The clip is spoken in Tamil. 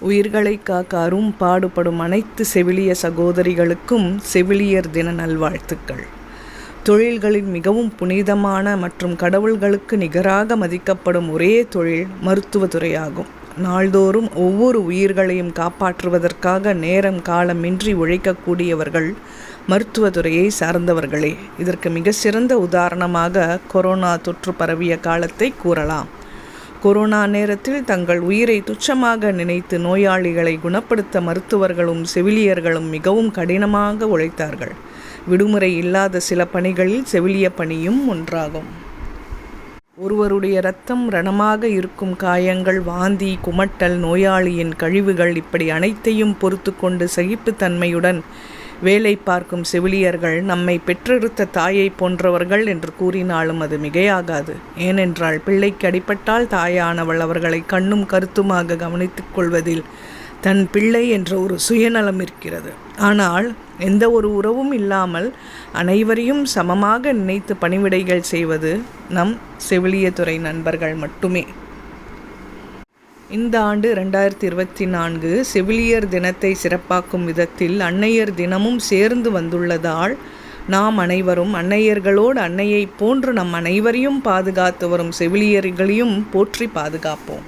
உயிர்களை காக்க அரும் பாடுபடும் அனைத்து செவிலிய சகோதரிகளுக்கும் செவிலியர் தின நல்வாழ்த்துக்கள். தொழில்களில் மிகவும் புனிதமான மற்றும் கடவுள்களுக்கு நிகராக மதிக்கப்படும் ஒரே தொழில் மருத்துவத்துறையாகும். நாள்தோறும் ஒவ்வொரு உயிர்களையும் காப்பாற்றுவதற்காக நேரம் காலமின்றி உழைக்கக்கூடியவர்கள் மருத்துவத்துறையை சார்ந்தவர்களே. இதற்கு மிக சிறந்த உதாரணமாக கொரோனா தொற்று பரவிய காலத்தை கூறலாம். கொரோனா நேரத்தில் தங்கள் உயிரை துச்சமாக நினைத்து நோயாளிகளை குணப்படுத்த மருத்துவர்களும் செவிலியர்களும் மிகவும் கடினமாக உழைத்தார்கள். விடுமுறை இல்லாத சில பணிகளில் செவிலிய பணியும் ஒன்றாகும். ஒருவருடைய இரத்தம் ரணமாக இருக்கும் காயங்கள் வாந்தி குமட்டல் நோயாளியின் கழிவுகள் இப்படி அனைத்தையும் பொறுத்து கொண்டு சகிப்புத்தன்மையுடன் வேலை பார்க்கும் செவிலியர்கள் நம்மை பெற்றெடுத்த தாயை போன்றவர்கள் என்று கூறினாலும் அது மிகையாகாது. ஏனென்றால் பிள்ளைக்கு அடிபட்டால் தாயானவள் அவர்களை கண்ணும் கருத்துமாக கவனித்துக் கொள்வதில் தன் பிள்ளை என்ற ஒரு சுயநலம் இருக்கிறது. ஆனால் எந்த ஒரு உறவும் இல்லாமல் அனைவரையும் சமமாக நினைத்து பணிவிடைகள் செய்வது நம் செவிலியத்துறை நண்பர்கள் மட்டுமே. இந்த ஆண்டு ரெண்டாயிரத்தி இருபத்தி நான்கு செவிலியர் தினத்தை சிறப்பாக்கும் விதத்தில் அன்னையர் தினமும் சேர்ந்து வந்துள்ளதால் நாம் அனைவரும் அன்னையர்களோடு அன்னையை போன்று நம் அனைவரையும் பாதுகாத்து வரும் செவிலியர்களையும் போற்றி பாதுகாப்போம்.